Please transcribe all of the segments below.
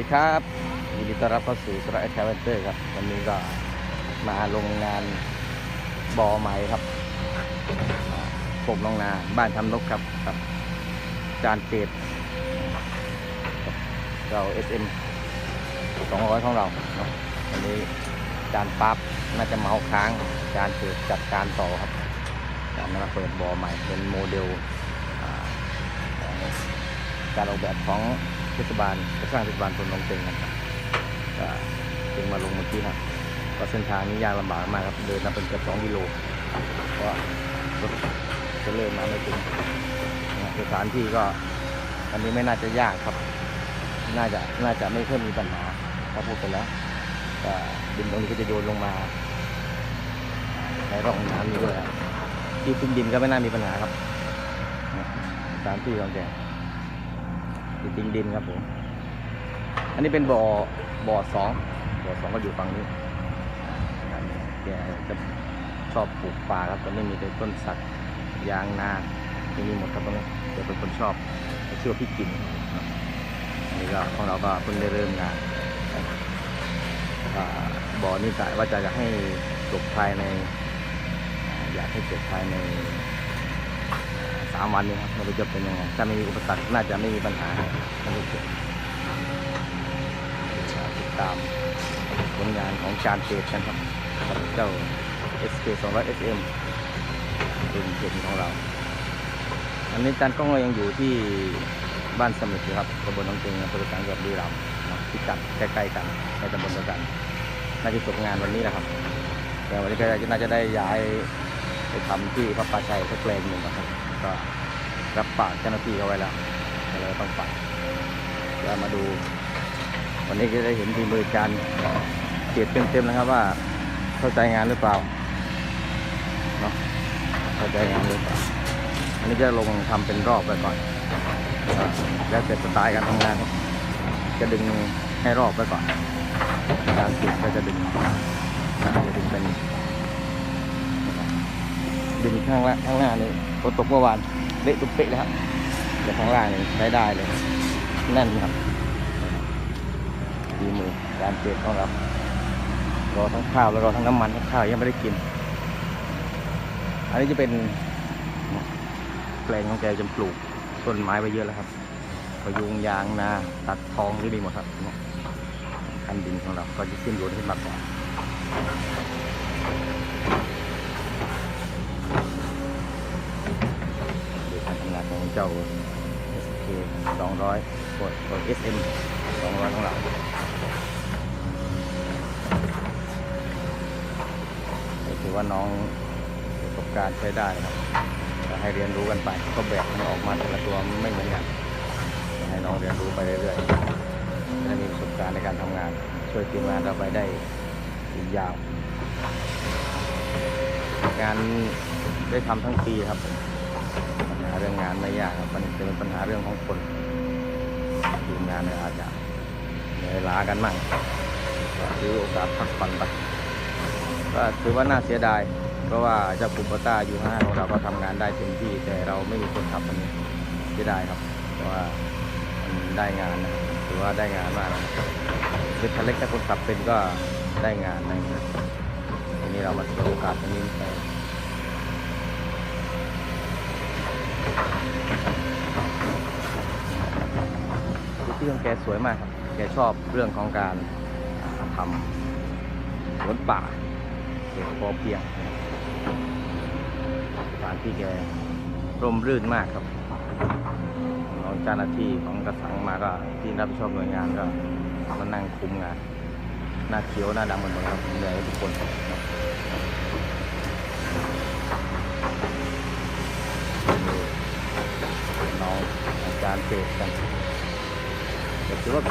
ดีครับยินดีต้อนรับเข้าสู่สระแอคแวนเตอร์ครับ วันนี้ก็มาลงงานบ่อใหม่ครับปกน้องนาบ้านทำนกครับครับ จานเจดครับเรา SM 200ของเราเนาะวันนี้จานปั๊บน่าจะเมาค้าง จานเจดจัดการต่อครับการมาเปิดบ่อใหม่เป็นโมเดลการออกแบบของ เทศบาลจะสร้างเทศบาลตนลงเต็งนะครับก็จึงมาลงเมื่อกี้ครับก็เส้นทางนี้ยากลำบากมากครับ เดินมาเป็นเกือบสองกิโลเพรถจะเริ่มมาไม่ถึงสถานที่ก็อันนี้ไม่น่าจะยากครับ น่าจะน่าจะไม่ค่อยมีปัญหาถ้าพูดไปแล้วก็ดินตรงนี้ก็จะโยนลงมาในร่องน้ำนี้ด้วยที่พื้นดินก็ไม่น่ามีปัญหาครับสถานที่ของแก จริงดินครับผม อันนี้เป็นบ่อบ่อสองบ่อสองก็อยู่ฝั่งนี้อ่าแกจะชอบปลูกป่าครับตอนนี้มีแต่ต้นสักยางนาที่นี่หมดครับตรงนี้แกเป็นคนชอบเชื่อพี่กินครับอันนี้ก็ของเราก็เพิ่งได้เริ่มงานบ่อนี้กะว่าจะให้จบภายใน อยากให้จบภายใน สามวันนี้ครับไม่รู้จะเป็นยังไงถ้าไม่มีอุปสรรคน่าจะไม่มีปัญหาท่านผู้ชมติดตามผลงานของจานเจดกันครับเจ้า SK 200 SM รุ่นเจ็ดของเรา อันนี้จานกล้องเรายังอยู่ที่บ้านสมิทครับตำบลหนองเจงอำเภอสังกัดบุรีรัมย์เนาะพิกัดใกล้ๆกันในตำบลเดียวกัน น่าจะจบงานวันนี้แหละครับแต่วันนี้ก็น่าจะได้ย้าย ไปทำที่พระปาชัยสักแปลงหนึ่งนะครับ ก็รับปากเจ้าหน้าที่เขาไว้แล้วเลยต้องไปจะมาดู วันนี้ก็ได้เห็นทีมบริการเกียรติเต็มๆนะครับว่าเข้าใจงานหรือเปล่าเนาะเข้าใจงานหรือเปล่าอันนี้จะลงทำเป็นรอบไปก่อนแล้วแต่สไตล์การทำงาน จะดึงให้รอบไปก่อน การติดก็จะดึงจะดึงเป็น ดินข้างล่างข้างหน้านี่ฝนตกเมื่อวานเละตุ๊บเป๊ะเลยครับแต่ข้างล่างนี่ใช้ได้เลยแน่นครับดีมือการเก็บของเรารอทั้งข้าวแล้วรอทั้งน้ำมันทั้งข้าวยังไม่ได้กิน อันนี้จะเป็นแปลงของแกจะปลูกต้นไม้ไว้เยอะแล้วครับพยุงยางนาตัดทองที่มีหมดครับเนี่ยคันดินของเราก็จะขึ้นโยนขึ้นมาก่อน เจ้า SK 200กดกด SM 200ของเราถือว่าน้องประสบการณ์ใช้ได้ครับก็ให้เรียนรู้กันไป ก็แบบมันออกมาแต่ละตัวไม่เหมือนกันให้น้องเรียนรู้ไปเรื่อยๆจะมีประสบการณ์ในการทำงาน ช่วยทีมงานเราไปได้อีกยาว งานได้ทำทั้งปีครับ หาเรื่องงานไม่ยากครับมันจะเป็นปัญหาเรื่องของคนทีมงานเนี่ยอาจจะเหนื่อยล้ากันมั่งถือโอกาสพักผ่อนไปก็ถือว่าน่าเสียดาย เพราะว่าเจ้าปุปปต้าอยู่ข้างหน้าของเราก็ทำงานได้เต็มที่ แต่เราไม่มีคนขับมันนี้เสียดายครับเพราะว่าได้งานนะถือว่าได้งานมากคือคันเล็กถ้าคนขับเป็นก็ได้งานนะครับทีนี้เรามาเสียโอกาสตรงนี้ไปื่องแกสวยมากครับ แกชอบเรื่องของการทำสวนป่าเก็บพอเพียงสถานที่แกร่มรื่นมากครับน้องเจ้าหน้าที่ของกระสังมาก็ที่รับผิดชอบหน่วยงานก็มานั่งคุมงาน หน้าเขียวหน้าดำกันหมดครับเหนื่อยทุกคนน้องอาจารย์เจตกัน ถือว่า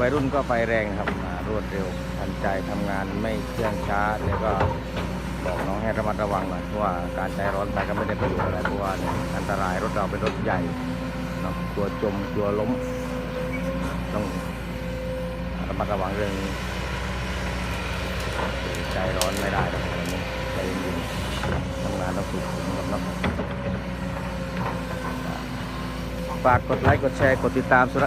วัยรุ่นก็ไฟแรงครับรวดเร็วทันใจทำงานไม่เครื่องช้าแล้วก็บอกน้องให้ระมัดระวังหน่อยเพราะว่าการใจร้อนไปก็ไม่ได้ประโยชน์อะไรเพราะว่าอันตรายรถเราเป็นรถใหญ่เนาะกลัวจมกลัวล้ม ต้องระมัดระวังเรื่องนี้ใจร้อนไม่ได้ครับนี้ใจเย็นๆทำงานต้องฝึกฝนกับน้องฝากกดไลค์กดแชร์กดติดตามสุร